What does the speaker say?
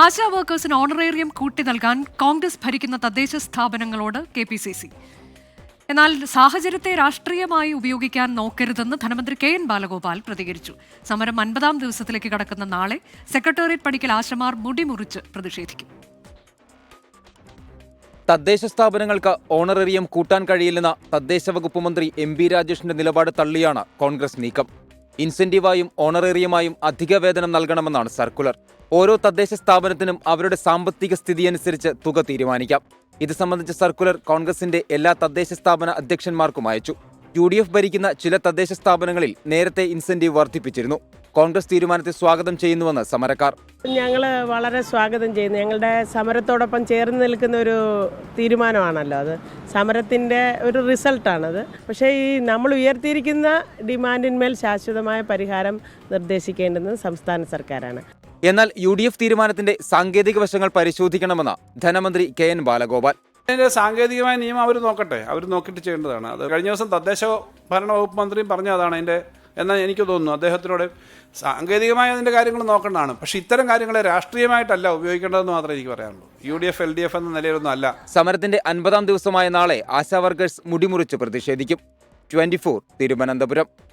ASHA വർക്കേഴ്സിന് honorarium കൂട്ടി നൽകാൻ കോൺഗ്രസ് ഭരിക്കുന്ന തദ്ദേശ സ്ഥാപനങ്ങളോട് കെ പി സി സി. എന്നാൽ സാഹചര്യത്തെ രാഷ്ട്രീയമായി ഉപയോഗിക്കാൻ നോക്കരുതെന്ന് ധനമന്ത്രി കെ എൻ ബാലഗോപാൽ പ്രതികരിച്ചു. സമരം അൻപതാം ദിവസത്തിലേക്ക് കടക്കുന്ന നാളെ സെക്രട്ടേറിയറ്റ് പടിക്കൽ ആശമാർ മുടിമുറിച്ച് പ്രതിഷേധിക്കും. തദ്ദേശ സ്ഥാപനങ്ങൾക്ക് ഓണറേറിയം കൂട്ടാൻ കഴിയില്ലെന്ന തദ്ദേശ വകുപ്പ് മന്ത്രി എം ബി രാജേഷിന്റെ നിലപാട് തള്ളിയാണ് കോൺഗ്രസ് നീക്കം. ഇൻസെന്റീവായും ഓണറേറിയമായും അധിക വേതനം നൽകണമെന്നാണ് സർക്കുലർ. ഓരോ തദ്ദേശ സ്ഥാപനത്തിനും അവരുടെ സാമ്പത്തിക സ്ഥിതി അനുസരിച്ച് തുക തീരുമാനിക്കാം. ഇത് സംബന്ധിച്ച സർക്കുലർ കോൺഗ്രസിന്റെ എല്ലാ തദ്ദേശ സ്ഥാപന അധ്യക്ഷന്മാർക്കും അയച്ചു. യു ഭരിക്കുന്ന ചില തദ്ദേശ സ്ഥാപനങ്ങളിൽ നേരത്തെ ഇൻസെന്റീവ് വർദ്ധിപ്പിച്ചിരുന്നു. കോൺഗ്രസ് തീരുമാനത്തെ സ്വാഗതം ചെയ്യുന്നുവെന്ന് സമരക്കാർ. ഞങ്ങൾ വളരെ സ്വാഗതം ചെയ്യുന്നു. ഞങ്ങളുടെ സമരത്തോടൊപ്പം ചേർന്ന് നിൽക്കുന്ന ഒരു തീരുമാനമാണല്ലോ അത്. സമരത്തിന്റെ ഒരു റിസൾട്ടാണത്. പക്ഷേ ഈ നമ്മൾ ഉയർത്തിയിരിക്കുന്ന ഡിമാൻഡിന്മേൽ ശാശ്വതമായ പരിഹാരം നിർദ്ദേശിക്കേണ്ടുന്നത് സംസ്ഥാന സർക്കാരാണ്. എന്നാൽ യു ഡി എഫ് തീരുമാനത്തിന്റെ സാങ്കേതിക വശങ്ങൾ പരിശോധിക്കണമെന്ന് ധനമന്ത്രി കെ എൻ ബാലഗോപാൽ. അതിന്റെ സാങ്കേതികമായ നിയമം അവർ നോക്കട്ടെ. അവർ നോക്കിയിട്ട് ചെയ്യേണ്ടതാണ്. അത് കഴിഞ്ഞ ദിവസം തദ്ദേശ ഭരണ വകുപ്പ് മന്ത്രിയും പറഞ്ഞതാണ് അതിന്റെ അതിന്റെ എന്നാൽ എനിക്ക് തോന്നുന്നു അദ്ദേഹത്തിനോട് സാങ്കേതികമായ അതിന്റെ കാര്യങ്ങൾ നോക്കേണ്ടതാണ്. പക്ഷേ ഇത്തരം കാര്യങ്ങളെ രാഷ്ട്രീയമായിട്ടല്ല ഉപയോഗിക്കേണ്ടതെന്ന് മാത്രമേ എനിക്ക് പറയാനുള്ളൂ. U D F L D F എന്ന നിലയിലൊന്നും അല്ല സമരത്തിന്റെ അൻപതാം ദിവസമായ നാളെ ആശാ വർക്കേഴ്സ് മുടിമുറിച്ച് പ്രതിഷേധിക്കും. ട്വന്റി തിരുവനന്തപുരം.